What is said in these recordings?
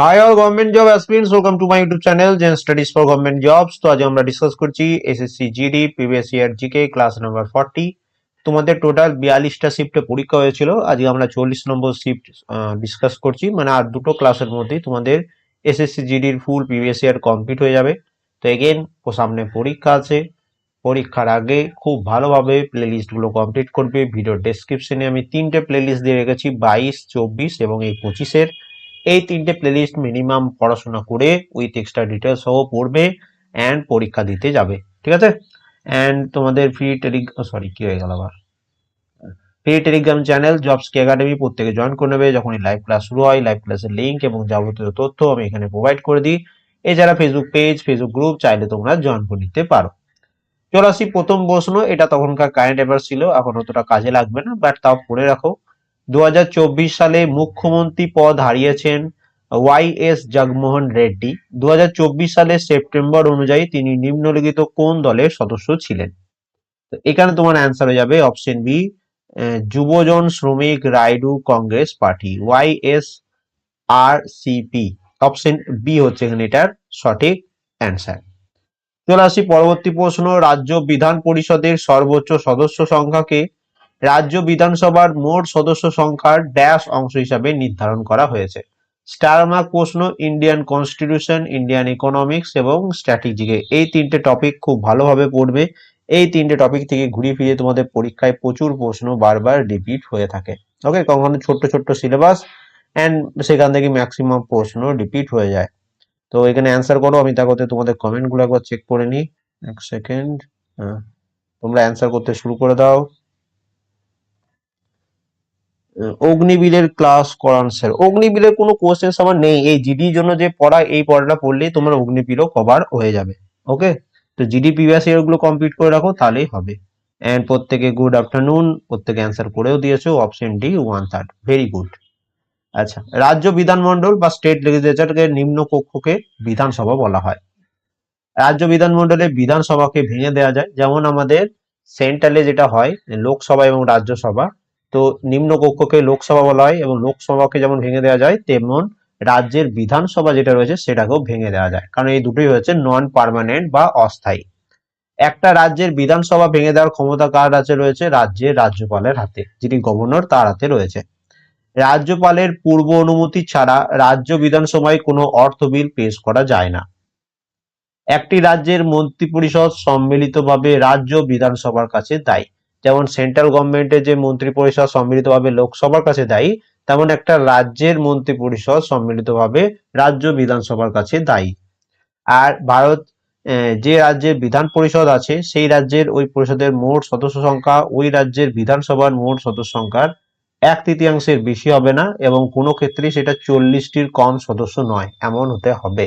Hi all government job aspirants welcome to my YouTube channel Gen Studies for government jobs তো আজ আমরা discuss করছি SSC GD previous year GK class number forty তোমাদের total বিয়াল্লিশটা শিফটে পরীক্ষা হয়েছিল। আজকে আমরা চল্লিশ নম্বর শিফট ডিসকাস করছি। মানে আর দুটো ক্লাসের মধ্যেই তোমাদের এসএসসি জিডির ফুল প্রিভিয়াস ইয়ার কমপ্লিট হয়ে যাবে। তো এগেন ও সামনে পরীক্ষা আছে। পরীক্ষার আগে খুব ভালোভাবে প্লে লিস্টগুলো কমপ্লিট করবে। ভিডিও ডেসক্রিপশনে আমি তিনটে প্লে লিস্ট দিয়ে রেখেছি, বাইশ, চব্বিশ এবং এই পঁচিশের। এই তিনটে প্লেলিস্ট মিনিমাম পড়াশোনা করে উইথ এক্সট্রা ডিটেলস সহ পড়বে অ্যান্ড পরীক্ষা দিতে যাবে, ঠিক আছে? অ্যান্ড তোমাদের ফ্রি টেলিগ্রাম সরি কি হয়ে গেল আবার? ফ্রি টেলিগ্রাম চ্যানেল জবস কে একাডেমি প্রত্যেকে জয়েন করে নেবে। যখনই লাইভ ক্লাস শুরু হয় লাইভ ক্লাসের লিঙ্ক এবং যাবতীয় তথ্য আমি এখানে প্রোভাইড করে দিই। এছাড়া ফেসবুক পেজ ফেসবুক গ্রুপ চাইলে তোমরা জয়েন করে নিতে পারো। চলে আসি প্রথম প্রশ্ন। এটা তখনকার কারেন্ট অ্যাফেয়ার ছিল, এখন অতটা কাজে লাগবে না বাট তাও পড়ে রাখো। দু হাজার চব্বিশ সালে মুখ্যমন্ত্রী পদ হারিয়েছেন ওয়াই এস জগমোহন রেড্ডি। দু সালের সেপ্টেম্বর অনুযায়ী তিনি নিম্নলিখিত কোন দলের সদস্য ছিলেন? এখানে তোমার অ্যান্সার হয়ে যাবে option B Yuvajana Sramika Rythu Congress Party, Y S R CP option B হচ্ছে এখানে এটার সঠিক অ্যান্সার চলে আসি পরবর্তী প্রশ্ন, রাজ্য বিধান পরিষদের সর্বোচ্চ সদস্য সংখ্যাকে রাজ্য বিধানসভার মোট সদস্য সংখ্যার ড্যাশ অংশ হিসাবে নির্ধারণ করা হয়েছে। স্টার মার্ক প্রশ্ন ইন্ডিয়ান কনস্টিটিউশন, ইন্ডিয়ান ইকোনমিক্স এবং স্ট্র্যাটেজিকে এই তিনটে টপিক খুব ভালোভাবে পড়বে। এই তিনটে টপিক থেকে ঘুরে ফিরে তোমাদের পরীক্ষায় প্রচুর প্রশ্ন বারবার রিপিট হয়ে থাকে। ওকে কখনো ছোট্ট ছোট্ট সিলেবাস অ্যান্ড সেখান থেকে ম্যাক্সিমাম প্রশ্ন রিপিট হয়ে যায়। তো এখানে অ্যান্সার করো, আমি তার করতে তোমাদের কমেন্টগুলো একবার চেক করে নিই। এক সেকেন্ড হ্যাঁ তোমরা অ্যান্সার করতে শুরু করে দাও। অগ্নিবীরের ক্লাস করান স্যার অগ্নিবীরের কোনো কোশ্চেন আমার নেই। এই জিডির জন্য যে পড়া, এই পড়াটা পড়লেই তোমার অগ্নিবীরও কভার হয়ে যাবে। ওকে তো জিডি প্রিভিয়াস ইয়ারগুলো কমপ্লিট করে রাখো, তাহলেই হবে। এন্ড প্রত্যেকে গুড আফটারনুন প্রত্যেকে অ্যান্সার করেও দিয়েছ option D one third very good আচ্ছা রাজ্য বিধানমণ্ডল বা স্টেট লেজিসলেচারকে নিম্ন কক্ষকে বিধানসভা বলা হয়। রাজ্য বিধানমণ্ডলে বিধানসভাকে ভেঙে দেওয়া যায়। যেমন আমাদের সেন্ট্রালে যেটা হয়, লোকসভা এবং রাজ্যসভা তো নিম্ন কক্ষকে লোকসভা বলা হয় এবং লোকসভাকে যেমন ভেঙে দেওয়া যায়, তেমন রাজ্যের বিধানসভা যেটা রয়েছে সেটাকেও ভেঙে দেওয়া যায়। কারণ এই দুটোই হচ্ছে নন পার্মানেন্ট বা অস্থায়ী। একটা রাজ্যের বিধানসভা ভেঙে দেওয়ার ক্ষমতা কার হাতে রয়েছে? রাজ্যের রাজ্যপালের হাতে, যিনি গভর্নর তার হাতে রয়েছে। রাজ্যপালের পূর্ব অনুমতি ছাড়া রাজ্য বিধানসভায় কোনো অর্থ বিল পেশ করা যায় না। একটি রাজ্যের মন্ত্রিপরিষদ সম্মিলিতভাবে রাজ্য বিধানসভার কাছে দায়ী। যেমন সেন্ট্রাল গভর্নমেন্টের যে মন্ত্রী পরিষদ সম্মিলিতভাবে লোকসভার কাছে দায়ী, তেমন একটা রাজ্যের মন্ত্রী পরিষদ সম্মিলিতভাবে রাজ্য বিধানসভার কাছে দায়ী। আর ভারত যে রাজ্যের বিধান পরিষদ আছে, সেই রাজ্যের ওই পরিষদের মোট সদস্য সংখ্যা, ওই রাজ্যের বিধানসভার মোট সদস্য সংখ্যার এক তৃতীয়াংশের বেশি হবে না এবং কোনো ক্ষেত্রে সেটা চল্লিশটির কম সদস্য নয়, এমন হতে হবে।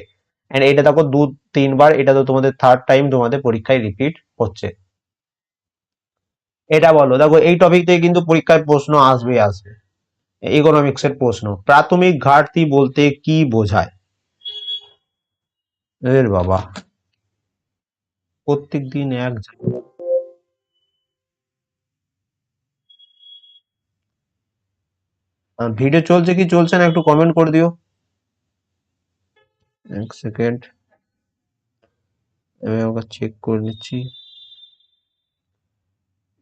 এটা দেখো দু তিনবার এটা তো তোমাদের থার্ড টাইম তোমাদের পরীক্ষায় রিপিট হচ্ছে। এটা বলো। দেখো, এই টপিক থেকে কিন্তু পরীক্ষায় প্রশ্ন আসবে আসবে। ইকোনমিক্স এর প্রশ্ন, প্রাথমিক ঘাটতি বলতে কি বোঝায়? এর বাবা প্রত্যেক দিন এক। ভিডিও চলছে কি চলছে না একটু কমেন্ট করে দিও। এক সেকেন্ড আমি চেক করে নিচ্ছি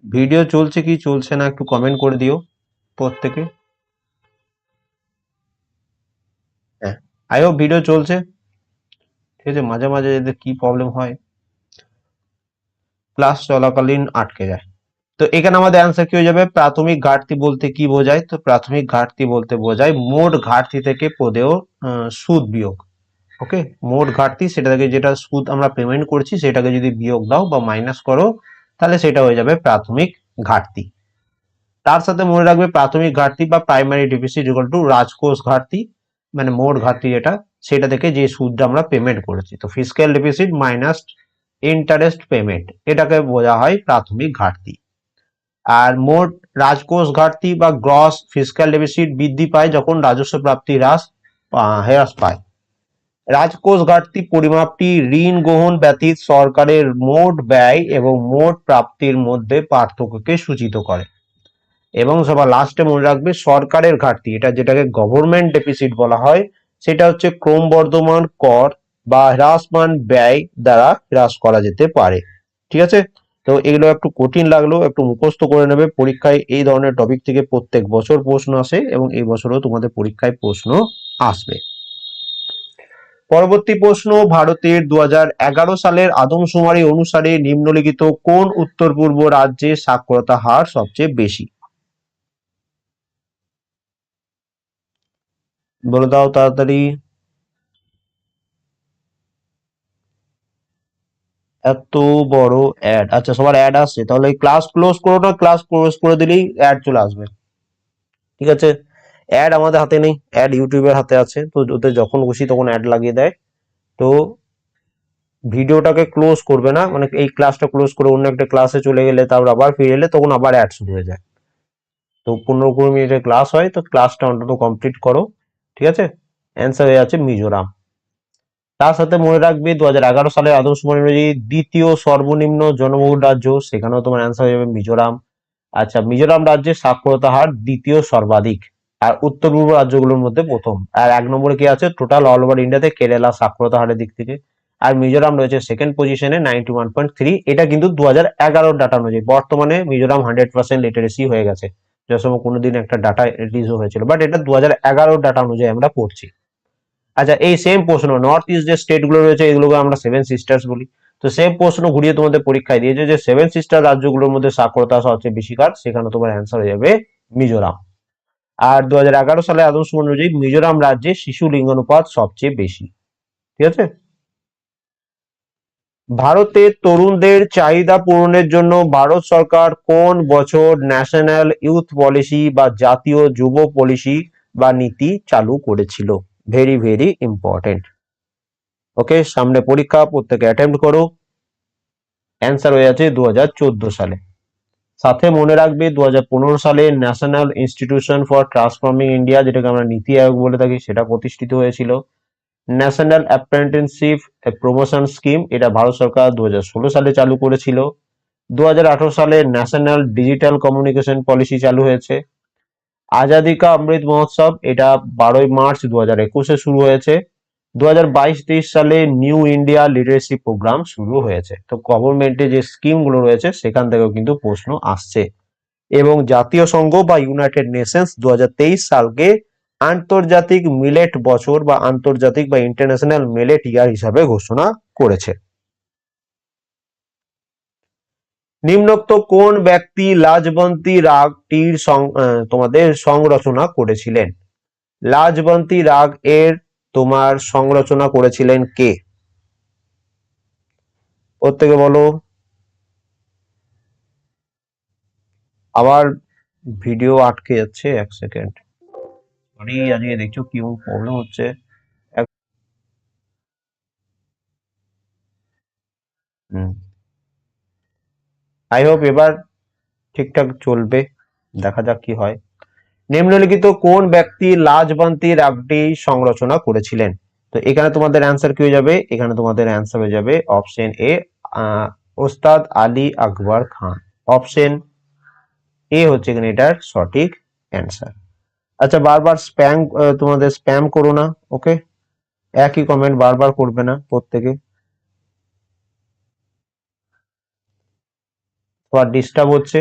ভিডিও চলছে কি চলছে না একটু কমেন্ট করে দিও প্রত্যেকে। হ্যাঁ আই ভিডিও চলছে। ঠিক আছে মাঝে মাঝে এদের কি প্রবলেম হয়। ক্লাস চলাকালীন আটকে যায়। তো এখানে আমাদের অ্যান্সার কি হয়ে যাবে? প্রাথমিক ঘাটতি বলতে কি বোঝায়? তো প্রাথমিক ঘাটতি বলতে বোঝায় মোট ঘাটতি থেকে আহ, সুদ বিয়োগ। ওকে মোট ঘাটতি সেটা থেকে যেটা সুদ আমরা পেমেন্ট করছি সেটাকে যদি বিয়োগ দাও বা মাইনাস করো তাহলে সেটা হয়ে যাবে প্রাথমিক ঘাটতি। তার সাথে মনে রাখবে প্রাথমিক ঘাটতি বা প্রাইমারি ডিফিসিট ইকুয়াল টু রাজকোষ ঘাটতি মানে মোট ঘাটতি যেটা, সেটা থেকে যে সুদটা আমরা পেমেন্ট করেছি। তো fiscal deficit minus interest payment এটাকে বোঝা হয় প্রাথমিক ঘাটতি। আর মোট রাজকোষ ঘাটতি বা গ্রস ফিজিক্যাল ডেফিসিট বৃদ্ধি পায় যখন রাজস্ব প্রাপ্তি হ্রাস হ্রাস পায়। রাজকোষ ঘাটতি পরিমাপটি ঋণ গ্রহণ ব্যতীত সরকারের মোট ব্যয় এবং মোট প্রাপ্তির মধ্যে পার্থক্যকে সূচিত করে। এবং সবার লাস্টে মনে রাখবে সরকারের ঘাটতি, এটা যেটাকে গভর্নমেন্ট ডেফিসিট বলা হয়, সেটা হচ্ছে ক্রমবর্ধমান কর বা হ্রাসমান ব্যয় দ্বারা হ্রাস করা যেতে পারে। ঠিক আছে? তো এগুলো একটু কঠিন লাগল, একটু মুখস্থ করে নেবে। পরীক্ষায় এই ধরনের টপিক থেকে প্রত্যেক বছর প্রশ্ন আসে এবং এই বছরও তোমাদের পরীক্ষায় প্রশ্ন আসবে। পরবর্তী প্রশ্ন, ভারতের দুহাজার এগারো সালের আদমশুমারি অনুসারে নিম্নলিখিত কোন উত্তর পূর্ব রাজ্যে সাক্ষরতা হার সবচেয়ে বেশি? বলে দাও তাড়াতাড়ি। এত বড় অ্যাড আচ্ছা সবার অ্যাড আসছে। তাহলে ক্লাস ক্লোজ করো না ক্লাস ক্লোজ করে দিলেই অ্যাড চলে আসবে। ঠিক আছে? অ্যাড আমাদের হাতে নেই অ্যাড ইউটিউবের হাতে আছে, তো ওদের যখন খুশি তখন অ্যাড লাগিয়ে দেয়। তো ভিডিওটাকে ক্লোজ করবে না মানে এই ক্লাসটা ক্লোজ করে অন্য একটা ক্লাসে চলে গেলে, তারপর আবার ফিরে এলে তখন আবার অ্যাড শুরু হয়ে যায়। তো পনেরো কুড়ি মিনিটের ক্লাস হয়, তো ক্লাসটা অন্তত কমপ্লিট করো, ঠিক আছে? অ্যান্সার হয়ে আছে মিজোরাম। তার সাথে মনে রাখবে দু হাজার এগারো সালের আদমশুমারি অনুযায়ী দ্বিতীয় সর্বনিম্ন জনবহুল রাজ্য, সেখানেও তোমার অ্যান্সার হয়ে যাবে মিজোরাম। আচ্ছা মিজোরাম রাজ্যের সাক্ষরতা হার দ্বিতীয় সর্বাধিক। আর উত্তর পূর্ব রাজ্যগুলোর মধ্যে প্রথম। আর এক নম্বরে কি আছে? টোটাল অল ওভার ইন্ডিয়াতে কেরালা, সাক্ষরতা হারের দিক থেকে। আর মিজোরাম রয়েছে সেকেন্ড পজিশনে নাইনটি ওয়ান পয়েন্ট থ্রি এটা কিন্তু দু হাজার এগারোর ডাটা অনুযায়ী। বর্তমানে মিজোরাম হান্ড্রেড পার্সেন্ট লিটারেসি হয়ে গেছে। যে সময় কোনোদিন একটা ডাটা রিলিজও হয়েছিল। বাট এটা দু হাজার এগারোর ডাটা অনুযায়ী আমরা পড়ছি। আচ্ছা এই সেম প্রশ্ন নর্থ ইস্ট যে স্টেটগুলো রয়েছে, এগুলোকে আমরা সেভেন সিস্টার্স বলি। তো সেম প্রশ্ন ঘুরিয়ে তোমাদের পরীক্ষায় দিয়েছে যে সেভেন সিস্টার রাজ্যগুলোর মধ্যে সাক্ষরতা সবচেয়ে বেশি কার? সেখানে তোমার অ্যান্সার হয়ে যাবে মিজোরাম। আর দু হাজার এগারো সালে আদর্শ অনুযায়ী মিজোরাম রাজ্যে শিশু লিঙ্গানুপাত সবচেয়ে বেশি। ঠিক আছে? ভারতে তরুণদের চাহিদা পূরণের জন্য ভারত সরকার কোন বছর ন্যাশনাল ইউথ পলিসি বা জাতীয় যুব পলিসি বা নীতি চালু করেছিল? Very very important. ওকে, সামনে পরীক্ষা, প্রত্যেকে অ্যাটেম্প করো। অ্যান্সার হয়ে আছে দু সালে। সাথে মনে রাখবে দু হাজার পনেরো সালে National Institution for Transforming India যেটাকে আমরা নীতি আয়োগ বলে থাকি, সেটা প্রতিষ্ঠিত হয়েছিল। ন্যাশনাল অ্যাপ্রেন্টিসশিপ প্রমোশন স্কিম এটা ভারত সরকার দু হাজার ষোলো সালে চালু করেছিল। দু হাজার আঠেরো সালে ন্যাশনাল ডিজিটাল কমিউনিকেশন পলিসি চালু হয়েছে। আজাদি কা অমৃত মহোৎসব, এটা বারোই মার্চ দু হাজার একুশে শুরু হয়েছে। দু হাজার সালে নিউ ইন্ডিয়া লিটারেসি প্রোগ্রাম শুরু হয়েছে। তো গভর্নমেন্টের যে স্কিমগুলো রয়েছে, সেখান থেকেও কিন্তু প্রশ্ন আসছে। এবং জাতীয় সংঘ বা ইউনাইটেড নেশনস দু হাজার তেইশ সালকে আন্তর্জাতিক মিলেট বছর বা আন্তর্জাতিক বা ইন্টারন্যাশনাল মিলেট ইয়ার হিসাবে ঘোষণা করেছে। নিম্নোক্ত কোন ব্যক্তি লাজবন্তী রাগটির তোমাদের সংরচনা করেছিলেন? লাজবন্তী রাগ এর তোমার সংরচনা করেছিলেন কে? প্রত্যেকে বলো। আবার ভিডিও আটকে যাচ্ছে, এক সেকেন্ড। সরি আজকে দেখছ কি প্রবলেম হচ্ছে। আই হোপ এবার ঠিকঠাক চলবে, দেখা যাক কি হয়। নিম্নলিখিত কোন ব্যক্তি লাজবন্তী রাগটি সংরচনা করেছিলেন? তো এখানে তোমাদের অ্যান্সার কি হয়ে যাবে? এখানে তোমাদের অ্যান্সার হয়ে যাবে অপশন এ ওস্তাদ আলী আকবর খান। অপশন এ হচ্ছে এখানে এটার সঠিক অ্যান্সার আচ্ছা বারবার স্প্যাম তোমাদের স্প্যাম করো না ওকে একই কমেন্ট বারবার করবে না প্রত্যেকে। ডিস্টার্ব হচ্ছে।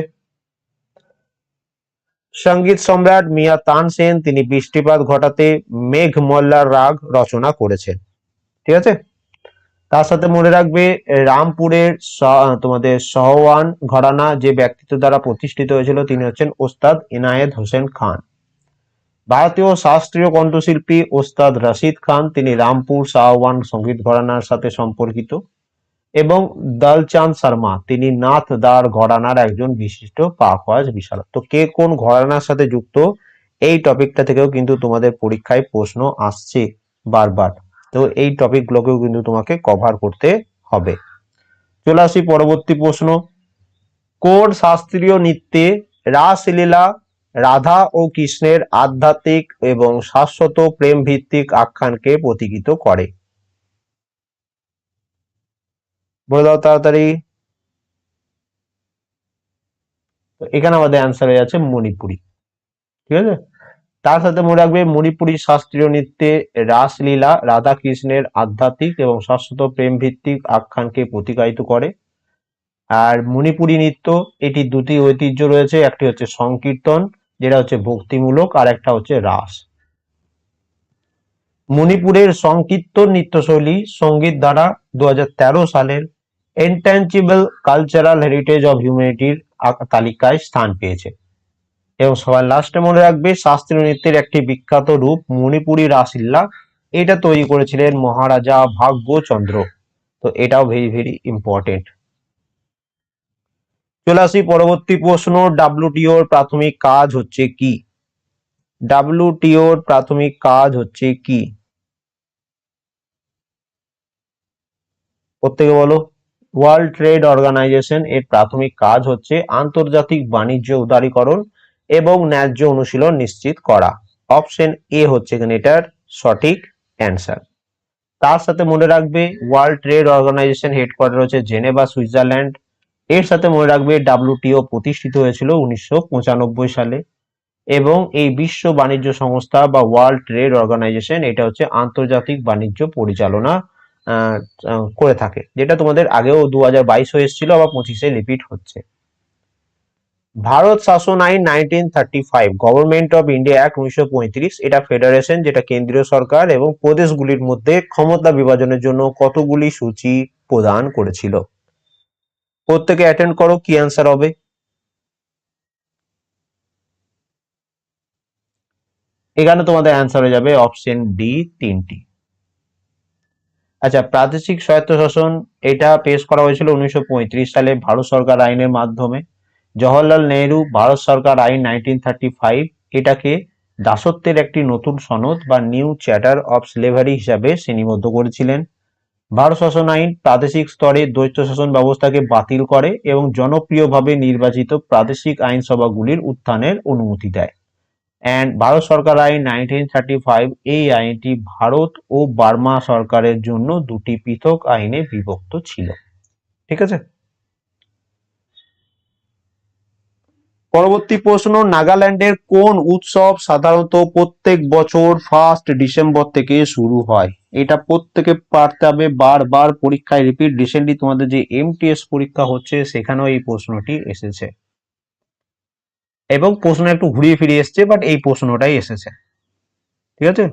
সংগীত সম্রাট মিয়া তানসেন তিনি বৃষ্টিপাত ঘটাতে মেঘ মল্লার রাগ রচনা করেছেন। ঠিক আছে? তার সাথে মনে রাখবে, রামপুরের তোমাদের সহওয়ান ঘরানা যে ব্যক্তিত্ব দ্বারা প্রতিষ্ঠিত হয়েছিল, তিনি হচ্ছেন ওস্তাদ ইনায়েত হোসেন খান। ভারতীয় শাস্ত্রীয় কণ্ঠশিল্পী ওস্তাদ রশিদ খান, তিনি রামপুর সাহওয়ান সংগীত ঘরানার সাথে সম্পর্কিত। এবং দলচাঁদ শর্মা, তিনি নাথ দার ঘরানার একজন বিশিষ্ট পাকওয়াজ বিশারদ। তো কে কোন ঘরানার সাথে যুক্ত? এই টপিকটা থেকেও কিন্তু তোমাদের পরীক্ষায় প্রশ্ন আসছে বারবার। তো এই টপিকগুলোকেও কিন্তু তোমাকে কভার করতে হবে। চলে আসি পরবর্তী প্রশ্ন। কোন শাস্ত্রীয় নৃত্যে রাসলীলা, রাধা ও কৃষ্ণের আধ্যাত্মিক এবং শাশ্বত প্রেম ভিত্তিক আখ্যানকে প্রতীকিত করে। বলে দাও তাড়াতাড়ি। এখানে আমাদের অ্যান্সার হয়ে যাচ্ছে মণিপুরি। ঠিক আছে? তার সাথে মনে রাখবে মণিপুরী শাস্ত্রীয় নৃত্যে রাসলীলা, রাধাকৃষ্ণের আধ্যাত্মিক এবং শাশ্বত প্রেম ভিত্তিক আখ্যানকে প্রতিকায়িত করে। আর মণিপুরী নৃত্য, এটি দুটি ঐতিহ্য রয়েছে, একটি হচ্ছে সংকীর্তন, যেটা হচ্ছে ভক্তিমূলক, আর একটা হচ্ছে রাস। মণিপুরের সংকীর্তন নৃত্যশৈলী সংগীত দ্বারা দু হাজার তেরো সালের এন্ট্যাঞ্চিবল কালচারাল হেরিটেজ অফ হিউম্যানিটির তালিকায় স্থান পেয়েছে। এবং সবার লাস্টে মনে রাখবে, শাস্ত্রীয় নৃত্যের একটি বিখ্যাত রূপ মণিপুরী রাসিল্লা। এটা তৈরি করেছিলেন মহারাজা ভাগ্যচন্দ্র। তো এটাও ভেরি ভেরি ইম্পর্টেন্ট চলে আসি পরবর্তী প্রশ্ন ডাব্লিউটিওর প্রাথমিক কাজ হচ্ছে কি? ডাব্লিউটিওর প্রাথমিক কাজ হচ্ছে কি? প্রত্যেকে বলো। ওয়ার্ল্ড ট্রেড অর্গানাইজেশন এর প্রাথমিক কাজ হচ্ছে আন্তর্জাতিক বাণিজ্য উদারীকরণ এবং ন্যায্য অনুশীলন নিশ্চিত করা। অপশন এ হচ্ছে এখানে এটার সঠিক অ্যান্সার তার সাথে মনে রাখবে ওয়ার্ল্ড ট্রেড অর্গানাইজেশন হেডকোয়ার্টার হচ্ছে জেনেভা, সুইজারল্যান্ড। এর সাথে মনে রাখবে ডাব্লিউটিও প্রতিষ্ঠিত হয়েছিল উনিশশো পঁচানব্বই সালে এবং এই বিশ্ব বাণিজ্য সংস্থা বা ওয়ার্ল্ড ট্রেড অর্গানাইজেশন এটা হচ্ছে আন্তর্জাতিক বাণিজ্য পরিচালনা করে থাকে, যেটা তোমাদের আগেও দু হাজার বাইশ হয়ে এসেছিল, আবার পঁচিশে রিপিট হচ্ছে। ভারত শাসন আইন nineteen thirty five government of India act উনিশশো পঁয়ত্রিশ, এটা ফেডারেশন যেটা কেন্দ্রীয় সরকার এবং প্রদেশগুলির মধ্যে ক্ষমতা বিভাজনের জন্য কতগুলি সূচি প্রদান করেছিল। প্রত্যেকে অ্যাটেন্ড করো, কি অ্যান্সার হবে? এখানে তোমাদের অ্যান্সার হয়ে যাবে অপশন ডি তিনটি। আচ্ছা প্রাদেশিক স্বায়ত্তশাসন এটা পেশ করা হয়েছিল উনিশশো পঁয়ত্রিশ সালে ভারত সরকার আইনের মাধ্যমে। জওহরলাল নেহরু, ভারত সরকার আইন নাইনটিন থার্টি ফাইভ, এটাকে দাসত্বের একটি নতুন সনদ বা নিউ চ্যাটার অফ স্লেভারি হিসাবে শ্রেণীবদ্ধ করেছিলেন। ভারত শাসন আইন প্রাদেশিক স্তরে দ্বৈত শাসন ব্যবস্থাকে বাতিল করে এবং জনপ্রিয়ভাবে নির্বাচিত প্রাদেশিক আইনসভাগুলির উত্থানের অনুমতি দেয়। অ্যান্ড ভারত সরকার আইন নাইনটিন থার্টি ফাইভ এই আইনটি ভারত ও বার্মা সরকারের জন্য দুটি পৃথক আইনে বিভক্ত ছিল। ঠিক আছে? পরবর্তী প্রশ্ন, নাগাল্যান্ডের কোন উৎসব সাধারণত প্রত্যেক বছর ফার্স্ট ডিসেম্বর থেকে শুরু হয়? এটা প্রত্যেকে পারতে হবে, বারবার পরীক্ষায় রিপিট রিসেন্টলি তোমাদের যে এমটিএস পরীক্ষা হচ্ছে, সেখানেও এই প্রশ্নটি এসেছে। এবং প্রশ্ন একটু ঘুরিয়ে ফিরিয়ে এসছে বাট এই প্রশ্নটাই এসেছে। ঠিক আছে?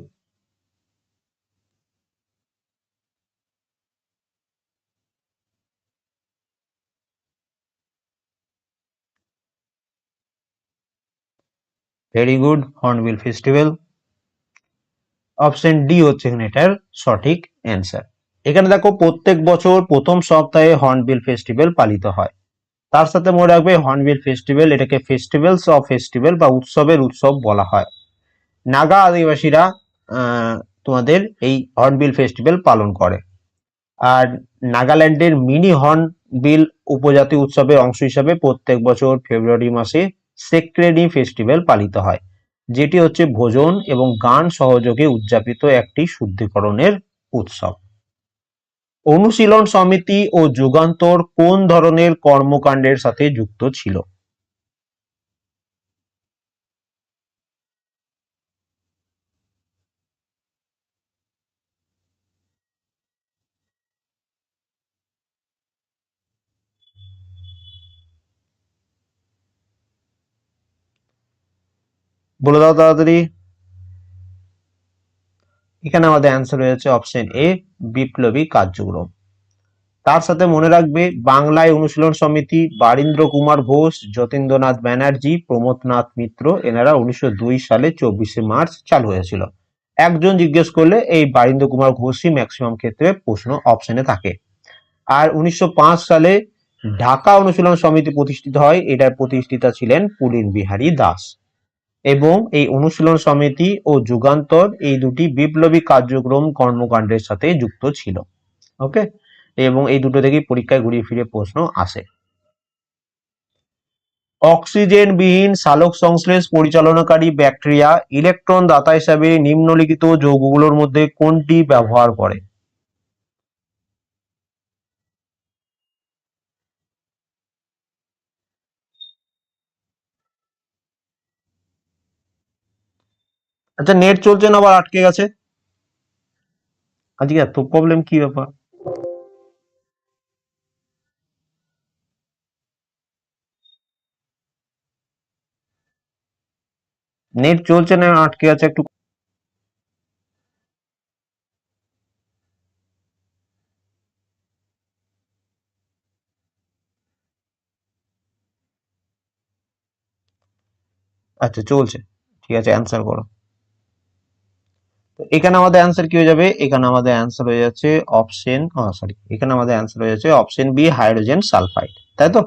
Very good Hornbill festival option D হচ্ছে এখানে এটার সঠিক অ্যান্সার এখানে দেখো, প্রত্যেক বছর প্রথম সপ্তাহে হর্নবিল ফেস্টিভ্যাল পালিত হয়। তার সাথে মনে রাখবে হর্নবিল ফেস্টিভ্যাল, এটাকে ফেস্টিভ্যালস অফ ফেস্টিভ্যাল বা উৎসবের উৎসব বলা হয়। নাগা আদিবাসীরা তোমাদের এই হর্নবিল ফেস্টিভ্যাল পালন করে। আর নাগাল্যান্ডের মিনি হর্নবিল উপজাতি উৎসবের অংশ হিসাবে প্রত্যেক বছর ফেব্রুয়ারি মাসে সেক্রেডি ফেস্টিভ্যাল পালিত হয়, যেটি হচ্ছে ভোজন এবং গান সহযোগে উদযাপিত একটি শুদ্ধিকরণের উৎসব। অনুশীলন সমিতি ও যুগান্তর কোন ধরনের কর্মকাণ্ডের সাথে যুক্ত ছিল? বলে দাও তাড়াতাড়ি। এখানে আমাদের অ্যান্সার হয়েছে অপশন এ বিপ্লবী কার্যক্রম। তার সাথে মনে রাখবে, বাংলায় অনুশীলন সমিতি, বারীন্দ্র কুমার ঘোষ যতীন্দ্রনাথ ব্যানার্জি, প্রমোদনাথ মিত্র, এনারা উনিশশো দুই সালে চব্বিশে মার্চ চালু হয়েছিল। একজন জিজ্ঞেস করলে, এই বারীন্দ্র কুমার ঘোষই ম্যাক্সিমাম ক্ষেত্রে প্রশ্ন অপশনে থাকে। আর উনিশশো পাঁচ সালে ঢাকা অনুশীলন সমিতি প্রতিষ্ঠিত হয়, এটার প্রতিষ্ঠিতা ছিলেন পুলিন বিহারী দাস। এবং এই অনুশীলন সমিতি ও যুগান্তর এই দুটি বিপ্লবী কার্যক্রম কর্মকাণ্ডের সাথে যুক্ত ছিল। ওকে এবং এই দুটো থেকেই পরীক্ষায় ঘুরিয়ে ফিরে প্রশ্ন আসে। অক্সিজেন বিহীন সালোক সংশ্লেষ পরিচালনাকারী ব্যাকটেরিয়া ইলেকট্রন দাতা হিসাবে নিম্নলিখিত যৌগগুলোর মধ্যে কোনটি ব্যবহার করে? আচ্ছা নেট চলছে না আবার আটকে গেছে? আজকে এত প্রবলেম কি ব্যাপার? নেট চলছে না, আটকে গেছে একটু। আচ্ছা চলছে। ঠিক আছে অ্যান্সার করো। তো এখানে আমাদের অ্যান্সার কি হয়ে যাবে? এখানে আমাদের অ্যান্সার হয়ে যাচ্ছে অপশন সরি এখানে আমাদের অ্যান্সার হয়ে যাচ্ছে অপশন বি হাইড্রোজেন সালফাইড তাই তো?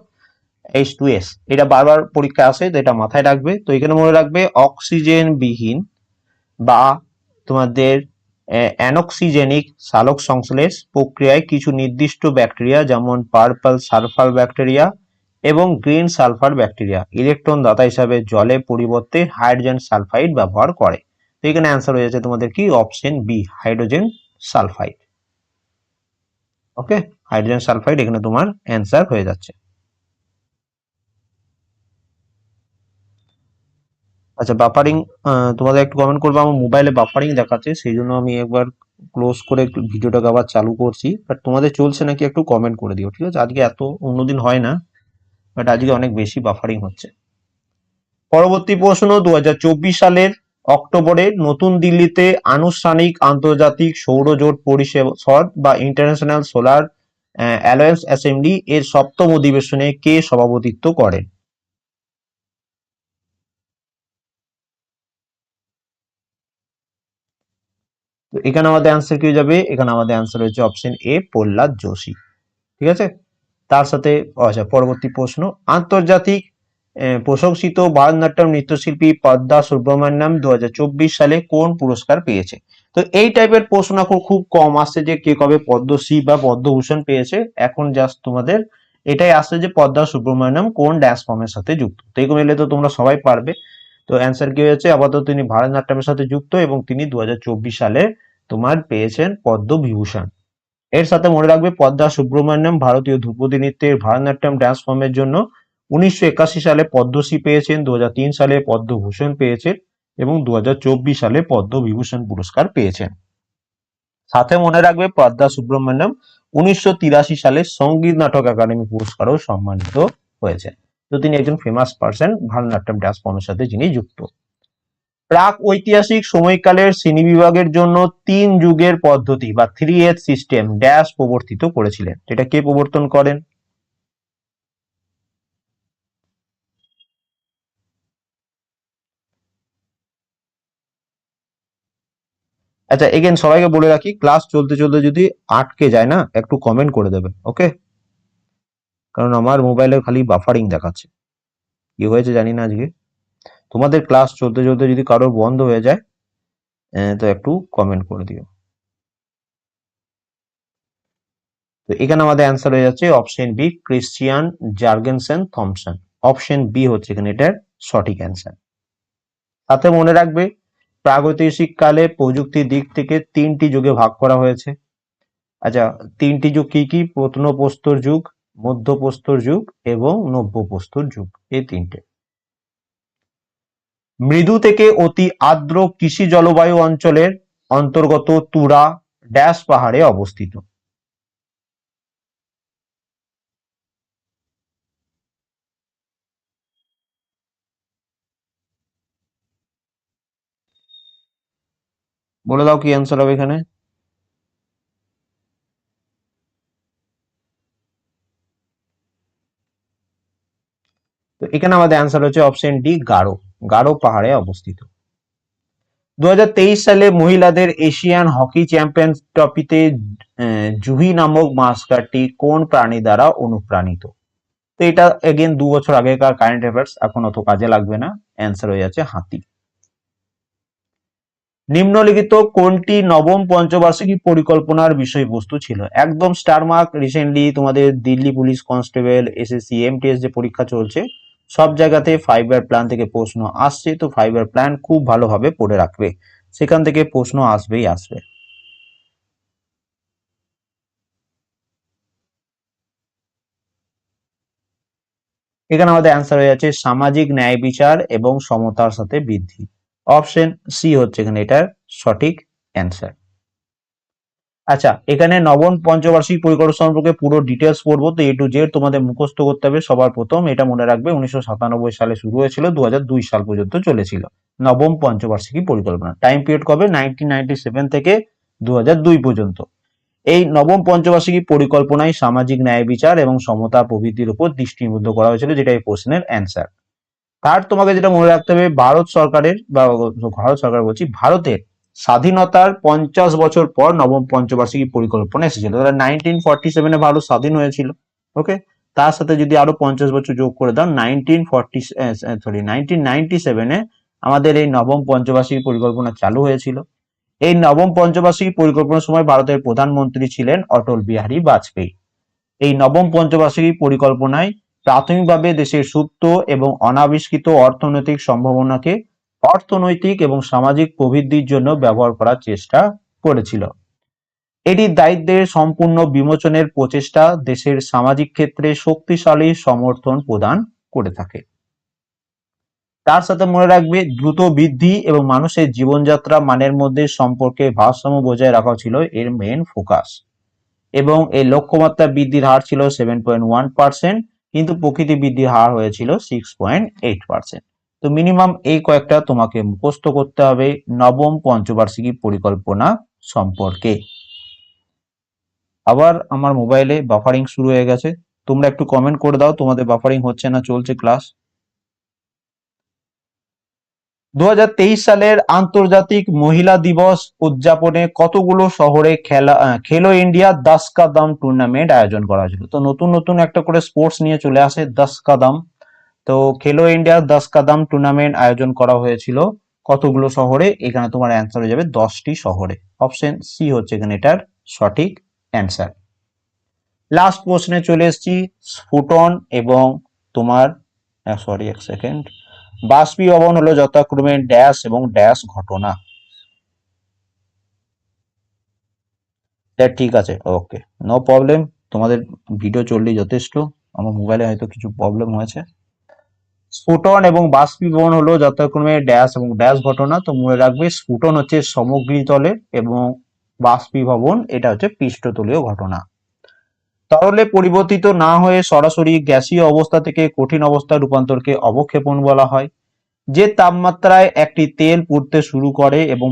এইচ টু এস এটা বারবার পরীক্ষা আসে, তো এটা মাথায় রাখবে। তো এখানে মনে রাখবে অক্সিজেন বিহীন বা তোমাদের অ্যানক্সিজেনিক সালোক সংশ্লেষ প্রক্রিয়ায় কিছু নির্দিষ্ট ব্যাকটেরিয়া যেমন পার্পল সালফার ব্যাকটেরিয়া এবং গ্রিন সালফার ব্যাকটেরিয়া ইলেকট্রন দাতা হিসাবে জলে পরিবর্তে হাইড্রোজেন সালফাইড ব্যবহার করে। তো এখানে অ্যান্সার হয়ে যাচ্ছে তোমাদের কি? Option B hydrogen sulphide okay hydrogen sulphide এখানে তোমার অ্যান্সার হয়ে যাচ্ছে। আচ্ছা বাফারিং তোমাদের একটু কমেন্ট করব। আমার মোবাইলে বাফারিং দেখাচ্ছে, সেই জন্য আমি একবার ক্লোজ করে ভিডিওটাকে আবার চালু করছি। বাট তোমাদের চলছে নাকি একটু কমেন্ট করে দিও, ঠিক আছে? আজকে এত অন্যদিন হয় না বাট আজকে অনেক বেশি বাফারিং হচ্ছে। পরবর্তী প্রশ্ন দু হাজার চব্বিশ সালের অক্টোবরে নতুন দিল্লিতে আনুষ্ঠানিক আন্তর্জাতিক সৌরজোট পরিষদ বা ইন্টারন্যাশনাল সোলার অ্যালায়েন্স অ্যাসেম্বলি এর সপ্তম অধিবেশনে কে সভাপতিত্ব করেন? তো এখানে আমাদের অ্যান্সার কি যাবে? এখানে আমাদের অ্যান্সার হচ্ছে অপশন এ প্রহ্লাদ যোশী। ঠিক আছে? তার সাথে আচ্ছা পরবর্তী প্রশ্ন। আন্তর্জাতিক প্রশংসিত ভারতনাট্যম নৃত্যশিল্পী পদ্মা সুব্রমণ্যম দু সালে কোন পুরস্কার পেয়েছে? তো এই টাইপের প্রশ্ন এখন খুব কম আসছে যে কে কবে পদ্মশ্রী বা পদ্মভূষণ পেয়েছে। এখন জাস্ট তোমাদের এটাই আসছে যে পদ্মা সুব্রমণ্যম কোন ড্যান্স ফর্মের সাথে যুক্ত। তো এরকম এলে তো তোমরা সবাই পারবে। তো অ্যান্সার কি হয়েছে? আপাতত তিনি ভারতনাট্যমের সাথে যুক্ত এবং তিনি দুহাজার চব্বিশ সালে তোমার পেয়েছেন পদ্মবিভূষণ এর সাথে মনে রাখবে পদ্মা সুব্রহ্মণ্যম ভারতীয় ধ্রুপদী নৃত্যের ভারতনাট্যম ড্যান্স ফর্মের জন্য উনিশশো একাশি সালে পদ্মশ্রী পেয়েছেন দু হাজার তিন সালে পদ্মভূষণ পেয়েছেন এবং দু হাজার চব্বিশ সালে পদ্মবিভূষণ পুরস্কার পেয়েছেন। সাথে মনে রাখবে পদ্মা সুব্রমণ্যম উনিশশো সালে সংগীত নাটক একাডেমি পুরস্কারও সম্মানিত হয়েছেন। তো তিনি একজন ফেমাস পার্সন ভারতনাট্যম ড্যান্স ফর্মের সাথে যিনি যুক্ত। প্রাক ঐতিহাসিক সময়কালের শ্রেণি বিভাগের জন্য তিন যুগের পদ্ধতি বা থ্রি এথ সিস্টেম ড্যাশ প্রবর্তিত করেছিলেন। এটা কে প্রবর্তন করেন? আচ্ছা এগেন সবাইকে বলে রাখি ক্লাস চলতে চলতে যদি আটকে যায় না, একটু কমেন্ট করে দেবে ওকে কারণ আমার মোবাইলে খালি বাফারিং দেখাচ্ছে। কি হয়েছে জানি না আজকে। তোমাদের ক্লাস চলতে চলতে যদি কারোর বন্ধ হয়ে যায় তো একটু কমেন্ট করে দিও। তো এখানে আমাদের অ্যান্সার হয়ে যাচ্ছে option B Christian Jurgensen Thomsen option B হচ্ছে এখানে এটার সঠিক অ্যান্সার সাথে মনে রাখবে প্রাগৈতিহাসিক কালে প্রযুক্তির দিক থেকে তিনটি যুগে ভাগ করা হয়েছে। আচ্ছা তিনটি যুগ কি কি? প্রত্নপ্রস্তর যুগ, মধ্যপ্রস্তর যুগ এবং নব্যপ্রস্তর যুগ, এই তিনটে। মৃদু থেকে অতি আর্দ্র কৃষি জলবায়ু অঞ্চলের অন্তর্গত তুরা ড্যাশ পাহাড়ে অবস্থিত। বলে দাও কি অ্যান্সার হবে এখানে। তো এখানে আমাদের অ্যান্সার হচ্ছে অপশন ডি গাঢ় গাঢ় পাহাড়ে অবস্থিত। দু হাজার তেইশ সালে মহিলাদের এশিয়ান হকি চ্যাম্পিয়ন ট্রফিতে জুহি নামক মাস্কারটি কোন প্রাণী দ্বারা অনুপ্রাণিত? তো এটা এগেন দু বছর আগেকার কারেন্ট অ্যাফেয়ার্স এখন অত কাজে লাগবে না। অ্যান্সার হয়ে যাচ্ছে হাতি। নিম্নলিখিত কোনটি নবম পঞ্চবার্ষিকী পরিকল্পনার বিষয়বস্তু ছিল? একদম স্টার মার্ক রিসেন্টলি তোমাদের Delhi police constable SSC MTS যে পরীক্ষা চলছে, সব জায়গাতে ফাইবার প্ল্যান থেকে প্রশ্ন আসছে। তো ফাইবার প্ল্যান খুব ভালোভাবে পড়ে রাখবে। সেখান থেকে প্রশ্ন আসবেই আসবে। এখানে আমাদের অ্যান্সার হয়ে যাচ্ছে, সামাজিক ন্যায় বিচার এবং সমতার সাথে বৃদ্ধি। অপশন সি হচ্ছে এখানে এটার সঠিক অ্যান্সার। আচ্ছা এখানে নবম পঞ্চবার্ষিক পরিকল্পনা সম্পর্কে পুরো ডিটেলস পড়ব, তো এ টু জেড তোমাদের মুখস্থ করতে হবে। সবার প্রথম এটা মনে রাখবে, উনিশশো সাতানব্বই সালে শুরু হয়েছিল দু হাজার দুই সাল পর্যন্ত চলেছিল। নবম পঞ্চবার্ষিকী পরিকল্পনা। টাইম পিরিয়ড কবে? নাইনটিন থেকে দু হাজার দুই পর্যন্ত। এই নবম পঞ্চবার্ষিকী পরিকল্পনায় সামাজিক ন্যায় বিচার এবং সমতা প্রভৃতির উপর দৃষ্টি নিবদ্ধ করা হয়েছিল, যেটা এই প্রশ্নের অ্যান্সার। তার তোমাকে যেটা মনে রাখতে হবে, ভারত সরকারের বা ভারত সরকার বলছি, ভারতের স্বাধীনতার পঞ্চাশ বছর পর নবম পঞ্চবার্ষিকী পরিকল্পনা এসেছিল। তাহলে নাইনটিন ফর্টি সেভেনে ভারত স্বাধীন হয়েছিল ওকে তার সাথে যদি আরও পঞ্চাশ বছর যোগ করে দাও nineteen forty sorry nineteen ninety সেভেনে আমাদের এই নবম পঞ্চবার্ষিকী পরিকল্পনা চালু হয়েছিল। এই নবম পঞ্চবার্ষিকী পরিকল্পনার সময় ভারতের প্রধানমন্ত্রী ছিলেন অটল বিহারী বাজপেয়ী। এই নবম পঞ্চবার্ষিকী পরিকল্পনায় প্রাথমিকভাবে দেশের সুপ্ত এবং অনাবিষ্কৃত অর্থনৈতিক সম্ভাবনাকে অর্থনৈতিক এবং সামাজিক প্রবৃদ্ধির জন্য ব্যবহার করার চেষ্টা করেছিল। এটি দায়িত্বের সম্পূর্ণ বিমোচনের প্রচেষ্টা দেশের সামাজিক ক্ষেত্রে শক্তিশালী সমর্থন প্রদান করে থাকে। তার সাথে মনে রাখবে, দ্রুত বৃদ্ধি এবং মানুষের জীবনযাত্রা মানের মধ্যে সম্পর্কে ভারসাম্য বজায় রাখা ছিল এর মেন ফোকাস এবং এই লক্ষ্যমাত্রা বৃদ্ধির হার ছিল সেভেন পয়েন্ট ওয়ান পার্সেন্ট কিন্তু প্রকৃতি বৃদ্ধির হার হয়েছিল সিক্স পয়েন্ট এইট পার্সেন্ট তো মিনিমাম এই কয়েকটা তোমাকে মুখস্থ করতে হবে নবম পঞ্চবার্ষিকী পরিকল্পনা সম্পর্কে। আবার আমার মোবাইলে বাফারিং শুরু হয়ে গেছে। তোমরা একটু কমেন্ট করে দাও, তোমাদের বাফারিং হচ্ছে না, চলছে ক্লাস দু হাজার তেইশ সালের আন্তর্জাতিক মহিলা দিবস উদযাপনে কতগুলো শহরে খেলা খেলো ইন্ডিয়া দশ কাদাম টুর্নামেন্ট আয়োজন করা হয়েছিল। তো নতুন নতুন একটা করে স্পোর্টস নিয়ে চলে আসে দশ কাদাম তো খেলো ইন্ডিয়া দশ কাদাম টুর্নামেন্ট আয়োজন করা হয়েছিল কতগুলো শহরে? এখানে তোমার অ্যান্সার হয়ে যাবে দশটি শহরে। অপশন সি হচ্ছে এখানে এটার সঠিক অ্যান্সার লাস্ট প্রশ্নে চলে এসেছি স্ফুটন এবং তোমার সরি এক সেকেন্ড বাষ্পীভবন হলো যথাক্রমে ড্যাশ এবং ড্যাশ ঘটনা। ঠিক আছে, ওকে। নো প্রবলেম তোমাদের ভিডিও চললেই যথেষ্ট। আমার মোবাইলে হয়তো কিছু প্রবলেম হয়েছে। স্ফুটন এবং বাষ্পীভবন হলো যথাক্রমে ড্যাশ এবং ড্যাশ ঘটনা। তো মনে রাখবে স্ফুটন হচ্ছে সমগ্রী তলে এবং বাষ্পীভবন এটা হচ্ছে পৃষ্ঠতলীয় ঘটনা। তরলে পরিবর্তিত না হয়ে সরাসরি গ্যাসীয় অবস্থা থেকে কঠিন অবস্থায় রূপান্তরকে অবক্ষেপণ বলা হয়, যে তাপমাত্রায় একটি তেল পুড়তে শুরু করে এবং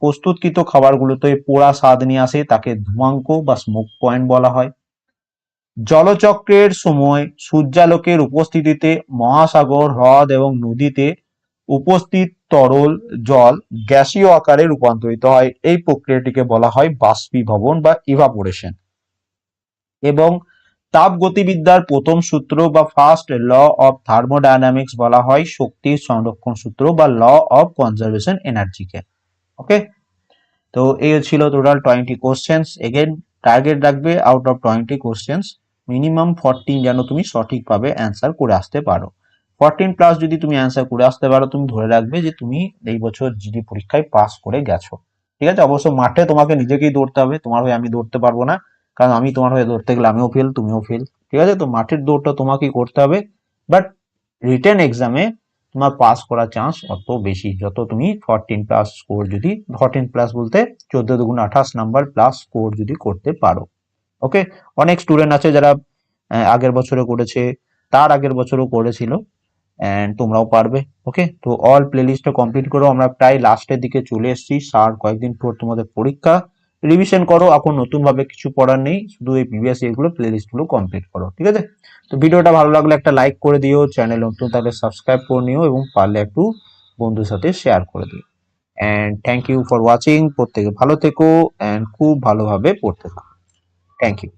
প্রস্তুতকৃত খাবারগুলোতে পোড়া স্বাদ নিয়ে আসে, তাকে ধূমাঙ্ক বা স্মোক পয়েন্ট বলা হয়। জলচক্রের সময় সূর্যালোকের উপস্থিতিতে মহাসাগর, হ্রদ এবং নদীতে উপস্থিত তরল জল গ্যাসীয় আকারে রূপান্তরিত হয়। এই প্রক্রিয়াটিকে বলা হয় বাষ্পীভবন বা ইভাপোরেশন এবং তাপগতিবিদ্যার প্রথম সূত্র বা ফার্স্ট ল অফ থার্মোডায়নামিক্স বলা হয় শক্তির সংরক্ষণ সূত্র বা ল অফ কনজারভেশন এনার্জিকে ওকে তো এই ছিল total twenty questions again target রাখবে out of twenty questions minimum fourteen যেন তুমি সঠিকভাবে অ্যান্সার করে আসতে পারো। ফরটিন প্লাস যদি তুমি অ্যান্সার করে আসতে পারো, তুমি ধরে রাখবে যে তুমি এই বছর জিডি পরীক্ষায় পাস করে গেছো। ঠিক আছে? অবশ্য মাঠে তোমাকে নিজেকেই দৌড়তে হবে। তোমার হয়ে আমি দৌড়তে পারব না। কারণ আমি তোমার হয়ে দৌড়তে গেলে আমিও ফেল তুমিও ফেল ঠিক আছে? তো মাঠের দৌড়টা তোমাকেই করতে হবে বাট রিটেন এক্সামে তোমার পাস করার চান্স অত বেশি। যত তুমি ফরটিন প্লাস স্কোর যদি ফরটিন প্লাস বলতে চোদ্দ দুগুণ আঠাশ নাম্বার প্লাস স্কোর যদি করতে পারো ওকে অনেক স্টুডেন্ট আছে যারা আগের বছরে করেছে, তার আগের বছরও করেছিল অ্যান্ড তোমরাও পারবে ওকে তো অল প্লে লিস্টটা কমপ্লিট করো। আমরা প্রায় লাস্টের দিকে চলে এসেছি। সার কয়েকদিন পর তোমাদের পরীক্ষা। রিভিশন করো, এখন নতুনভাবে কিছু পড়ার নেই, শুধু এই প্রিভিয়াস ইয়ারগুলো প্লে লিস্টগুলো কমপ্লিট করো, ঠিক আছে? তো ভিডিওটা ভালো লাগলে একটা লাইক করে দিও চ্যানেল নতুন তাহলে সাবস্ক্রাইব করে নিও এবং পারলে একটু বন্ধুর সাথে শেয়ার করে দিও। And thank you for watching প্রত্যেকে ভালো থেকো অ্যান্ড খুব ভালোভাবে পড়তে থাকো। Thank you